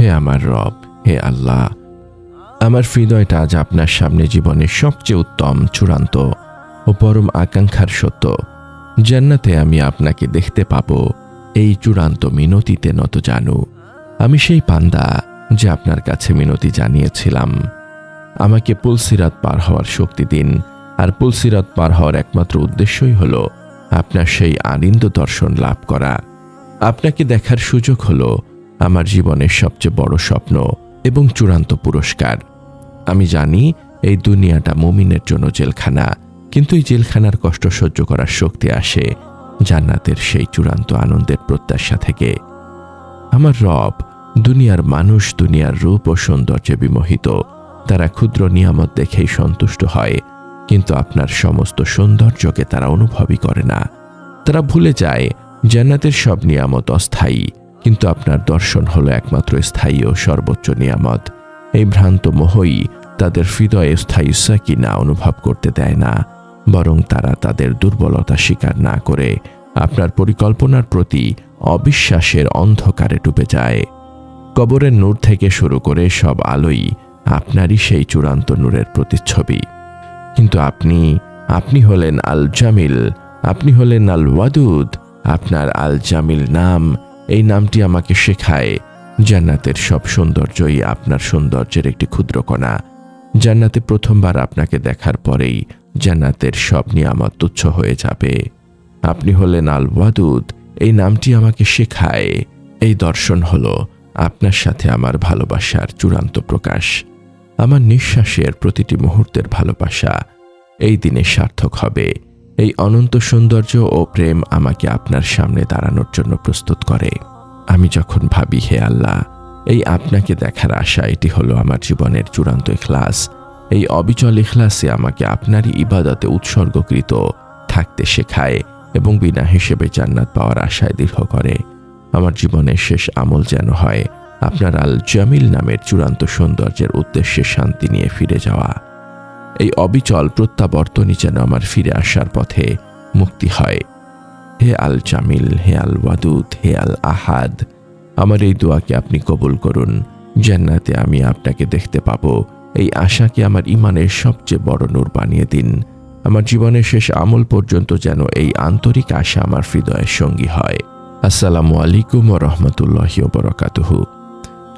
হে আমার রব, হে আল্লাহ, আমার হৃদয়টা আজ আপনার সামনে জীবনের সবচেয়ে উত্তম, চূড়ান্ত ও পরম আকাঙ্ক্ষার সত্য। জান্নাতে আমি আপনাকে দেখতে পাব, এই চূড়ান্ত মিনতিতে নত জানু। আমি সেই পান্দা যে আপনার কাছে মিনতি জানিয়েছিলাম। আমাকে পুলসিরাত পার হওয়ার শক্তি দিন, আর পুলসিরাত পার হওয়ার একমাত্র উদ্দেশ্যই হল আপনার সেই আনন্দ দর্শন লাভ করা। আপনাকে দেখার সুযোগ হল আমার জীবনের সবচেয়ে বড় স্বপ্ন এবং চূড়ান্ত পুরস্কার। আমি জানি এই দুনিয়াটা মুমিনের জন্য জেলখানা, কিন্তু এই জেলখানার কষ্ট সহ্য করার শক্তি আসে জান্নাতের সেই চূড়ান্ত আনন্দের প্রত্যাশা থেকে। আমার রব, দুনিয়ার মানুষ, দুনিয়ার রূপ ও সৌন্দর্যে বিমোহিত। তারা ক্ষুদ্র নিয়ামত দেখেই সন্তুষ্ট হয়, কিন্তু আপনার সমস্ত সৌন্দর্যকে তারা অনুভবই করে না। তারা ভুলে যায়, জান্নাতের সব নিয়ামত অস্থায়ী। কিন্তু আপনার দর্শন হলো একমাত্র স্থায়ী ও সর্বোচ্চ নিয়ামত। এই ভ্রান্ত মোহই তাদের হৃদয়ে স্থায়ী সাকিনা অনুভব করতে দেয় না, বরং তারা তাদের দুর্বলতা স্বীকার না করে আপনার পরিকল্পনার প্রতি অবিশ্বাসের অন্ধকারে ডুবে যায়। কবরের নূর থেকে শুরু করে সব আলোই আপনারই সেই চূড়ান্ত নূরের প্রতিচ্ছবি। কিন্তু আপনি আপনি হলেন আল জামিল আপনি হলেন আল ওয়াদুদ আপনার আল জামিল নাম এই নামটি আমাকে শেখায়। জান্নাতের সব সৌন্দর্যই আপনার সৌন্দর্যের একটি ক্ষুদ্র কণা। জান্নাতে প্রথমবার আপনাকে দেখার পরেই জান্নাতের সব নিয়ামত তুচ্ছ হয়ে যাবে। আপনি হলেন আল ওয়াদুদ এই নামটি আমাকে শেখায়। এই দর্শন হল আপনার সাথে আমার ভালোবাসার চূড়ান্ত প্রকাশ। আমার নিঃশ্বাসের প্রতিটি মুহূর্তের ভালোবাসা এই দিনে সার্থক হবে। এই অনন্ত সৌন্দর্য ও প্রেম আমাকে আপনার সামনে দাঁড়ানোর জন্য প্রস্তুত করে। আমি যখন ভাবি, হে আল্লাহ, এই আপনাকে দেখার আশা, এটি হলো আমার জীবনের চূড়ান্ত ইখলাস। এই অবিচল ইখলাসে আমাকে আপনারই ইবাদতে উৎসর্গকৃত, থাকতে শেখায় এবং বিনা হিসেবে জান্নাত পাওয়ার আশায় দীর্ঘ করে। আমার জীবনের শেষ আমল যেন হয় আপনার আল জামিল নামের চূড়ান্ত সৌন্দর্যের উদ্দেশ্যে শান্তি নিয়ে ফিরে যাওয়া। এই অবিচল প্রত্যাবর্তনই যেন আমার ফিরে আসার পথে মুক্তি হয়। হে আল জামিল, হে আল ওয়াদুদ, হে আল আহাদ, আমার এই দোয়াকে আপনি কবুল করুন। জান্নাতে আমি আপনাকে দেখতে পাব। এই আশাকে আমার ইমানের সবচেয়ে বড় নূর বানিয়ে দিন। আমার জীবনের শেষ আমল পর্যন্ত যেন এই আন্তরিক আশা আমার হৃদয়ের সঙ্গী হয়। আসসালামু আলাইকুম রহমতুল্লাহ বরকাতুহু।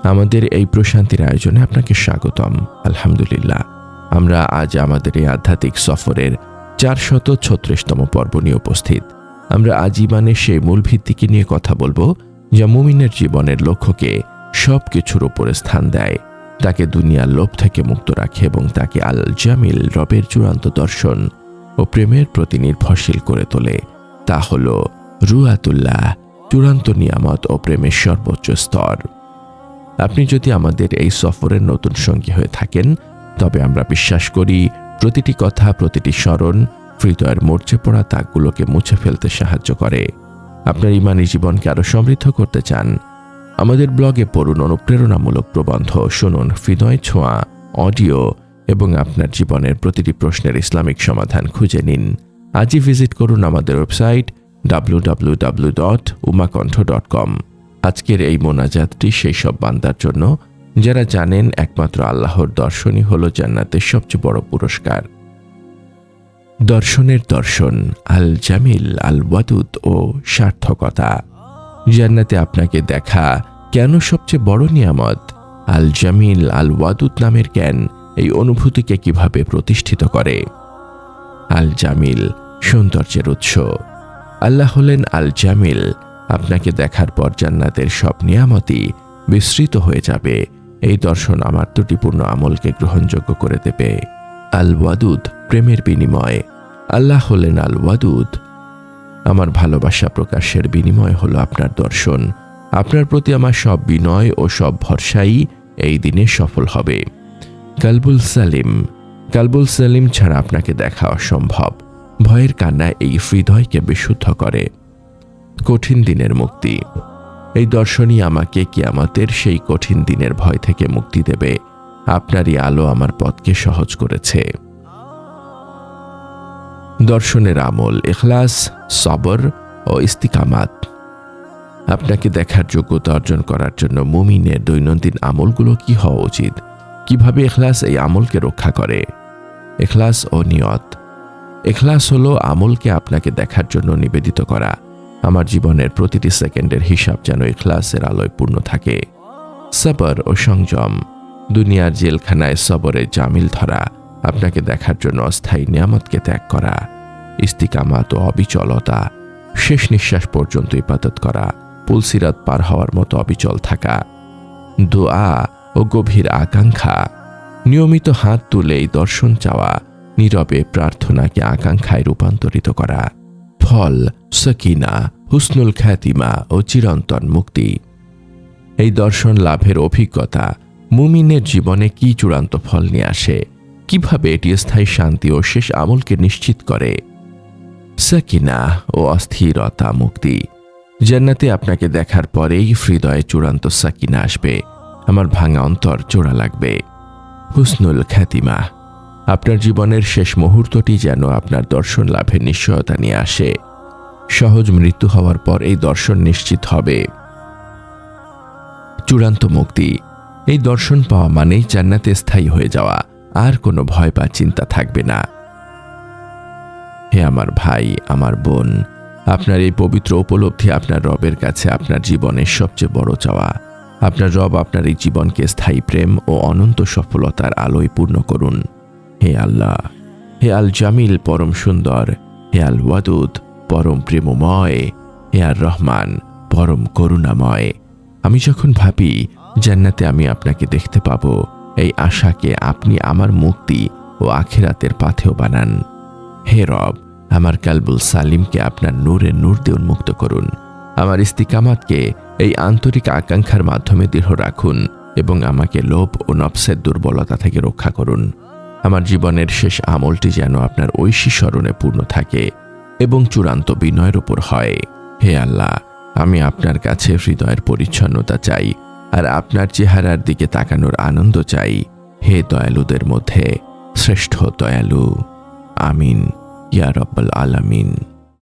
আমাদের এই প্রশান্তির আয়োজনে আপনাকে স্বাগতম। আলহামদুলিল্লাহ। আমরা আজ আমাদের এই আধ্যাত্মিক সফরের চারশত ছত্রিশতম পর্ব নিয়ে উপস্থিত। আমরা আজীবনের সেই মূল ভিত্তিকে নিয়ে কথা বলব, যা মুমিনের জীবনের লক্ষ্যকে সব কিছুর উপরে স্থান দেয়। তাকে দুনিয়ার লোভ থেকে মুক্ত রাখে এবং তাকে আল জামিল রবের চূড়ান্ত দর্শন ও প্রেমের প্রতি নির্ভরশীল করে তোলে। তা হল রুয়াতুল্লাহ, চূড়ান্ত নিয়ামত ও প্রেমের সর্বোচ্চ স্তর। আপনি যদি আমাদের এই সফরের নতুন সঙ্গী হয়ে থাকেন তবে আমরা বিশ্বাস করি, প্রতিটি কথা, প্রতিটি স্মরণ হৃদয়ের মরচে পড়া দাগগুলোকে মুছে ফেলতে সাহায্য করে। আপনার ইমানি জীবনকে আরও সমৃদ্ধ করতে চান, আমাদের ব্লগে পড়ুন অনুপ্রেরণামূলক প্রবন্ধ, শুনুন হৃদয় ছোঁয়া, অডিও এবং আপনার জীবনের প্রতিটি প্রশ্নের ইসলামিক সমাধান খুঁজে নিন। আজই ভিজিট করুন আমাদের ওয়েবসাইট ডাব্লু আজকের এই মোনাজাতটি সেই সব বান্দার জন্য যারা জানেন একমাত্র আল্লাহর দর্শনই হল জান্নাতের সবচেয়ে বড় পুরস্কার। দর্শনের দর্শন আল জামিল আল ওয়াদুদ ও সার্থকতা। জান্নাতে আপনাকে দেখা কেন সবচেয়ে বড় নিয়ামত? আল জামিল আল ওয়াদুদ নামের জ্ঞান এই অনুভূতিকে কীভাবে প্রতিষ্ঠিত করে? আল জামিল সৌন্দর্যের উৎস। আল্লাহ হলেন আল জামিল আপনাকে দেখার পর জান্নাতের সব নিয়ামতই বিস্তৃত হয়ে যাবে। এই দর্শন আমার ত্রুটিপূর্ণ আমলকে গ্রহণযোগ্য করে দেবে আল ওয়াদুদ প্রেমের বিনিময়। আল্লাহ হলেন আল ওয়াদুদ আমার ভালোবাসা প্রকাশের বিনিময় হলো আপনার দর্শন। আপনার প্রতি আমার সব বিনয় ও সব ভরসাই এই দিনে সফল হবে। কালবুল সালিম। কালবুল সালিম ছাড়া আপনাকে দেখা অসম্ভব। ভয়ের কান্না এই হৃদয়কে বিশুদ্ধ করে। কঠিন দিনের মুক্তি। এই দর্শনই আমাকে কিয়ামতের সেই কঠিন দিনের ভয় থেকে মুক্তি দেবে। আপনারই আলো আমার পথকে সহজ করেছে। দর্শনের আমল এখলাস সবর ও ইস্তিকামাত। আপনাকে দেখার যোগ্যতা অর্জন করার জন্য মুমিনের দৈনন্দিন আমলগুলো কি হওয়া উচিত? কীভাবে এখলাস এই আমলকে রক্ষা করে? এখলাস ও নিয়ত। এখলাস হলো আমলকে আপনাকে দেখার জন্য নিবেদিত করা। আমার জীবনের প্রতিটি সেকেন্ডের হিসাব যেন ক্লাসের আলোয় পূর্ণ থাকে। সবর ও সংযম, দুনিয়ার জেলখানায় সবরে জামিল ধরা, আপনাকে দেখার জন্য অস্থায়ী নিয়ামতকে ত্যাগ করা, ইস্তিকামাত ও অবিচলতা, শেষ নিঃশ্বাস পর্যন্ত ইবাদত করা, পুলসিরাত পার হওয়ার মতো অবিচল থাকা, দোয়া ও গভীর আকাঙ্ক্ষা, নিয়মিত হাত তুলে এই দর্শন চাওয়া, নীরবে প্রার্থনাকে আকাঙ্ক্ষায় রূপান্তরিত করা। ফল সকিনা, হুসনুল খ্যাতিমা ও চিরন্তন মুক্তি। এই দর্শন লাভের অভিজ্ঞতা, মুমিনের জীবনে কি চূড়ান্ত ফল নিয়ে আসে, কীভাবে এটি স্থায়ী শান্তি ও শেষ আমলকে নিশ্চিত করে? সাকিনা ও অস্থিরতা মুক্তি। জান্নাতে আপনাকে দেখার পরেই হৃদয়ে চূড়ান্ত সাকিনা আসবে, আমার ভাঙা অন্তর জোড়া লাগবে। হুসনুল খ্যাতিমা আপনার জীবনের শেষ মুহূর্তটি যেন আপনার দর্শন লাভের নিশ্চয়তা নিয়ে আসে। সহজ মৃত্যু হওয়ার পর এই দর্শন নিশ্চিত হবে। চূড়ান্ত মুক্তি। এই দর্শন পাওয়া মানেই জান্নাতে স্থায়ী হয়ে যাওয়া। আর কোনো ভয় বা চিন্তা থাকবে না। হে আমার ভাই, আমার বোন, আপনার এই পবিত্র উপলব্ধি আপনার রবের কাছে আপনার জীবনের সবচেয়ে বড় চাওয়া। আপনার রব আপনার এই জীবনকে স্থায়ী প্রেম ও অনন্ত সফলতার আলোয় পূর্ণ করুন। হে আল্লাহ, হে আল জামিল পরম সুন্দর, হে আল ওয়াদুদ পরম প্রেমময়, হে আর রহমান পরম করুণাময়। আমি যখন ভাবি, জান্নাতে আমি আপনাকে দেখতে পাবো, এই আশাকে আপনি আমার মুক্তি ও আখিরাতের পাথেও বানান। হে রব, আমার কালবুল সালিমকে আপনার নূরে নূর দিয়ে উন্মুক্ত করুন। আমার ইস্তিকামাতকে এই আন্তরিক আকাঙ্ক্ষার মাধ্যমে দৃঢ় রাখুন এবং আমাকে লোভ ও নফসের দুর্বলতা থেকে রক্ষা করুন। আমার জীবনের শেষ আমলটি যেন আপনার ঐশী স্মরণে পূর্ণ থাকে এবং চূড়ান্ত বিনয়ের উপর হয়। হে আল্লাহ, আমি আপনার কাছে হৃদয়ের পরিচ্ছন্নতা চাই আর আপনার চেহারার দিকে তাকানোর আনন্দ চাই। হে দয়ালুদের মধ্যে শ্রেষ্ঠ দয়ালু। আমিন। ইয়া রব্বাল আলামিন।